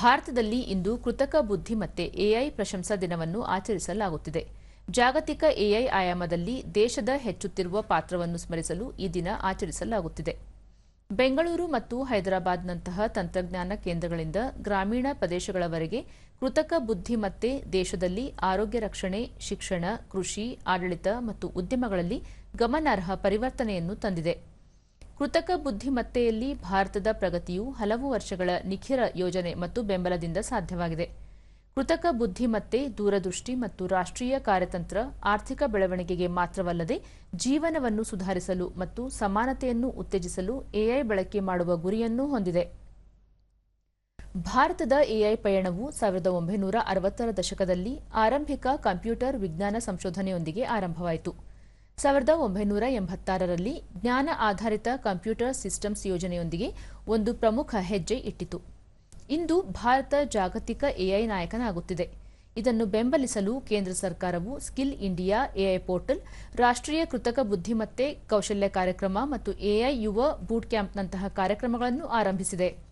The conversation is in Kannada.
ಭಾರತದಲ್ಲಿ ಇಂದು ಕೃತಕ ಬುದ್ಧಿಮತ್ತೆ ಎಐ ಪ್ರಶಂಸಾ ದಿನವನ್ನು ಆಚರಿಸಲಾಗುತ್ತಿದೆ. ಜಾಗತಿಕ ಎಐ ಆಯಾಮದಲ್ಲಿ ದೇಶದ ಹೆಚ್ಚುತ್ತಿರುವ ಪಾತ್ರವನ್ನು ಸ್ಮರಿಸಲು ಈ ದಿನ ಆಚರಿಸಲಾಗುತ್ತಿದೆ. ಬೆಂಗಳೂರು ಮತ್ತು ಹೈದರಾಬಾದ್ನಂತಹ ತಂತ್ರಜ್ಞಾನ ಕೇಂದ್ರಗಳಿಂದ ಗ್ರಾಮೀಣ ಪ್ರದೇಶಗಳವರೆಗೆ ಕೃತಕ ಬುದ್ಧಿಮತ್ತೆ ದೇಶದಲ್ಲಿ ಆರೋಗ್ಯ ರಕ್ಷಣೆ, ಶಿಕ್ಷಣ, ಕೃಷಿ, ಆಡಳಿತ ಮತ್ತು ಉದ್ಯಮಗಳಲ್ಲಿ ಗಮನಾರ್ಹ ಪರಿವರ್ತನೆಯನ್ನು ತಂದಿದೆ. ಕೃತಕ ಬುದ್ಧಿಮತ್ತೆಯಲ್ಲಿ ಭಾರತದ ಪ್ರಗತಿಯು ಹಲವು ವರ್ಷಗಳ ನಿಖಿರ ಯೋಜನೆ ಮತ್ತು ಬೆಂಬಲದಿಂದ ಸಾಧ್ಯವಾಗಿದೆ. ಕೃತಕ ಬುದ್ಧಿಮತ್ತೆ ದೂರದೃಷ್ಟಿ ಮತ್ತು ರಾಷ್ಟ್ರೀಯ ಕಾರ್ಯತಂತ್ರ ಆರ್ಥಿಕ ಬೆಳವಣಿಗೆಗೆ ಮಾತ್ರವಲ್ಲದೆ ಜೀವನವನ್ನು ಸುಧಾರಿಸಲು ಮತ್ತು ಸಮಾನತೆಯನ್ನು ಉತ್ತೇಜಿಸಲು ಎಐ ಬಳಕೆ ಮಾಡುವ ಗುರಿಯನ್ನೂ ಹೊಂದಿದೆ. ಭಾರತದ ಎಐ ಪಯಣವು ಸಾವಿರದ ಒಂಬೈನೂರ ಅರವತ್ತರ ದಶಕದಲ್ಲಿ ಆರಂಭಿಕ ಕಂಪ್ಯೂಟರ್ ವಿಜ್ಞಾನ ಸಂಶೋಧನೆಯೊಂದಿಗೆ ಆರಂಭವಾಯಿತು. ಸಾವಿರದ ಒಂಬೈನೂರ ಎಂಬತ್ತಾರರಲ್ಲಿ ಜ್ಞಾನ ಆಧಾರಿತ ಕಂಪ್ಯೂಟರ್ ಸಿಸ್ಟಮ್ಸ್ ಯೋಜನೆಯೊಂದಿಗೆ ಒಂದು ಪ್ರಮುಖ ಹೆಜ್ಜೆ ಇಟ್ಟಿತು. ಇಂದು ಭಾರತ ಜಾಗತಿಕ ಎಐ ನಾಯಕನಾಗುತ್ತಿದೆ. ಇದನ್ನು ಬೆಂಬಲಿಸಲು ಕೇಂದ್ರ ಸರ್ಕಾರವು ಸ್ಕಿಲ್ ಇಂಡಿಯಾ ಎಐ ಪೋರ್ಟಲ್, ರಾಷ್ಟ್ರೀಯ ಕೃತಕ ಬುದ್ಧಿಮತ್ತೆ ಕೌಶಲ್ಯ ಕಾರ್ಯಕ್ರಮ ಮತ್ತು ಎಐ ಯುವ ಬೂಟ್ ಕ್ಯಾಂಪ್ನಂತಹ ಕಾರ್ಯಕ್ರಮಗಳನ್ನು ಆರಂಭಿಸಿದೆ.